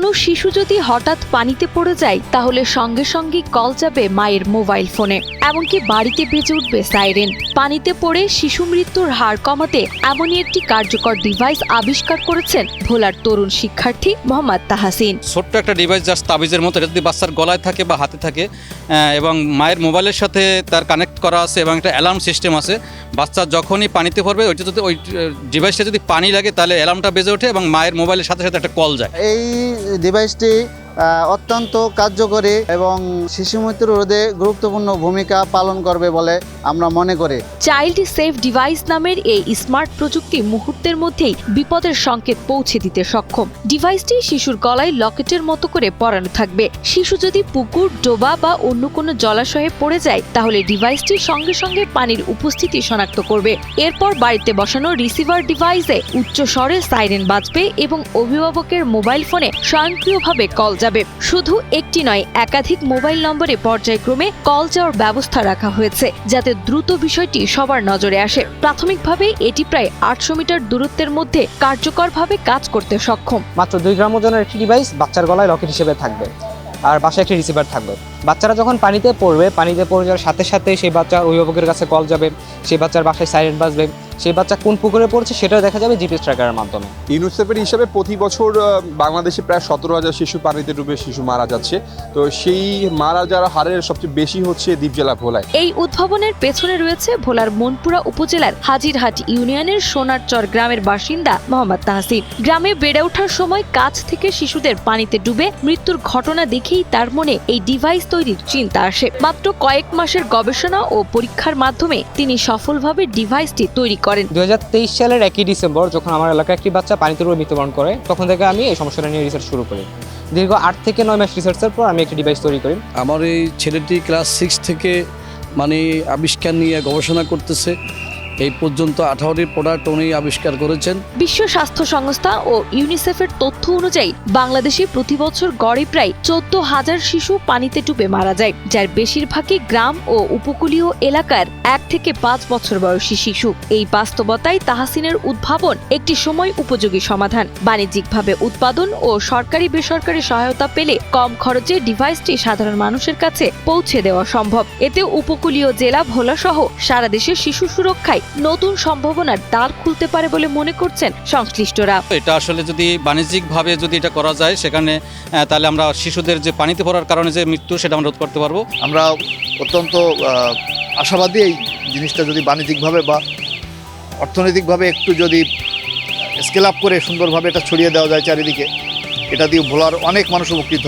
কোনো শিশু যদি হঠাৎ পানিতে পড়ে যায় তাহলে সঙ্গে সঙ্গে কল যাবে মায়ের মোবাইল ফোনে। এমনকি বাড়িতে বেজে উঠবে সাইরেন। পানিতে পড়ে শিশু মৃত্যুর হার কমাতে এমনই একটি কার্যকর ডিভাইস আবিষ্কার করেছেন ভোলার তরুণ শিক্ষার্থী মোহাম্মদ তাহাসিন। ছোট্ট একটা ডিভাইস জাস্ট তাবিজের মতো এটা যদি বাচ্চার গলায় থাকে বা হাতে থাকে এবং মায়ের মোবাইলের সাথে তার কানেক্ট করা আছে এবং একটা অ্যালার্ম সিস্টেম আছে বাচ্চা যখনই পানিতে পড়বে ওইটা যদি ওই ডিভাইসটা যদি পানি লাগে তাহলে অ্যালার্মটা বেজে ওঠে এবং মায়ের মোবাইলের সাথে সাথে একটা কল যায়। এই ডিভাইসটি অত্যন্ত কার্যকরী এবং শিশু মৃত্যু রোধে গুরুত্বপূর্ণ ভূমিকা পালন করবে বলে আমরা মনে করি। চাইল্ড সেফ ডিভাইস নামের এই স্মার্ট প্রযুক্তি মুহূর্তের মধ্যেই বিপদের সংকেত পৌঁছে দিতে সক্ষম। ডিভাইসটি শিশুর গলায় লকেটের মতো করে পরানো থাকবে। শিশু যদি পুকুর, ডোবা বা অন্য কোনো জলাশয়ে পড়ে যায়, তাহলে ডিভাইসটি সঙ্গে সঙ্গে পানির উপস্থিতি শনাক্ত করবে। এরপর বাড়িতে বসানো রিসিভার ডিভাইসে উচ্চ স্বরে সাইরেন বাজবে এবং অভিভাবকের মোবাইল ফোনে স্বয়ংক্রিয়ভাবে কল যাবে শুধু একটি নয়, একাধিক মোবাইল নম্বরে পর্যায়ক্রমে কল যাওয়ার ব্যবস্থা রাখা হয়েছে, যাতে দ্রুত বিষয়টি সবার নজরে আসে। প্রাথমিকভাবে এটি প্রায় আটশো মিটার দূরত্বের মধ্যে কার্যকরভাবে কাজ করতে সক্ষম। মাত্র দুই গ্রাম ওজনের একটি ডিভাইস বাচ্চার গলায় লকেট হিসেবে থাকবে, আর বাসায় একটি রিসিভার থাকবে। বাচ্চারা যখন পানিতে পড়বে, পানিতে পড়ে যাওয়ার সাথে সাথে সেই বাচ্চার অভিভাবকের কাছে কল যাবে, সেই বাচ্চার বাসায় সাইরেন বাজবে সেই বাচ্চা কোন পুকুরে পড়ছে সেটাও দেখা যাবে জিপিএস ট্র্যাকারের মাধ্যমে। ইউনিসেফের হিসাবে প্রতি বছর বাংলাদেশে প্রায় সতেরো হাজার শিশু পানিতে ডুবে শিশু মারা যাচ্ছে। তো সেই মারা যাওয়ার হারের সবচেয়ে বেশি হচ্ছে দ্বীপ জেলা ভোলায়। এই উদ্ভাবনের পেছনে রয়েছে ভোলার মনপুরা উপজেলার হাজিরহাট ইউনিয়নের সোনারচর গ্রামের বাসিন্দা মোহাম্মদ তাহসিন গ্রামে বেড়ে ওঠার সময় কাছ থেকে শিশুদের পানিতে ডুবে মৃত্যুর ঘটনা দেখেই তার মনে এই ডিভাইস তৈরির চিন্তা আসে। মাত্র কয়েক মাসের গবেষণা ও পরীক্ষার মাধ্যমে তিনি সফলভাবে ডিভাইসটি তৈরি করেন। দুই হাজার তেইশ সালের একই ডিসেম্বর যখন আমার এলাকায় একটি বাচ্চা পানিতে তরুণ মৃত্যুবরণ করে তখন থেকে আমি এই সমস্যাটা নিয়ে রিসার্চ শুরু করি। দীর্ঘ আট থেকে নয় মাস রিসার্চের পর আমি একটি ডিভাইস তৈরি করি। আমার এই ছেলেটি ক্লাস সিক্স থেকে মানে আবিষ্কার নিয়ে গবেষণা করতেছে। এই পর্যন্ত আঠারোটি প্রোডাক্ট উনি আবিষ্কার করেছেন। বিশ্ব স্বাস্থ্য সংস্থা ও ইউনিসেফের তথ্য অনুযায়ী, বাংলাদেশে প্রতি বছর গড়ে প্রায় চোদ্দ হাজার শিশু পানিতে ডুবে মারা যায়, যার বেশিরভাগই গ্রাম ও উপকূলীয় এলাকার এক থেকে পাঁচ বছর বয়সী শিশু। এই বাস্তবতায় তাহাসিনের উদ্ভাবন একটি সময় উপযোগী সমাধান। বাণিজ্যিকভাবে উৎপাদন ও সরকারি বেসরকারি সহায়তা পেলে কম খরচে ডিভাইসটি সাধারণ মানুষের কাছে পৌঁছে দেওয়া সম্ভব। এতে উপকূলীয় জেলা ভোলা সহ সারা দেশে শিশু সুরক্ষায় নতুন সম্ভাবনার দ্বার খুলতে পারে বলে মনে করছেন সংশ্লিষ্টরা। এটা আসলে যদি বাণিজ্যিকভাবে যদি এটা করা যায় সেখানে তাহলে আমরা শিশুদের যে পানিতে পড়ার কারণে যে মৃত্যু সেটা আমরা রোধ করতে পারব। আমরা অত্যন্ত আশাবাদী এই জিনিসটা যদি বাণিজ্যিকভাবে বা অর্থনৈতিকভাবে একটু যদি স্কেল আপ করে সুন্দরভাবে এটা ছড়িয়ে দেওয়া যায় চারিদিকে এটা দিয়ে ভোলার অনেক মানুষ উপকৃত হবে।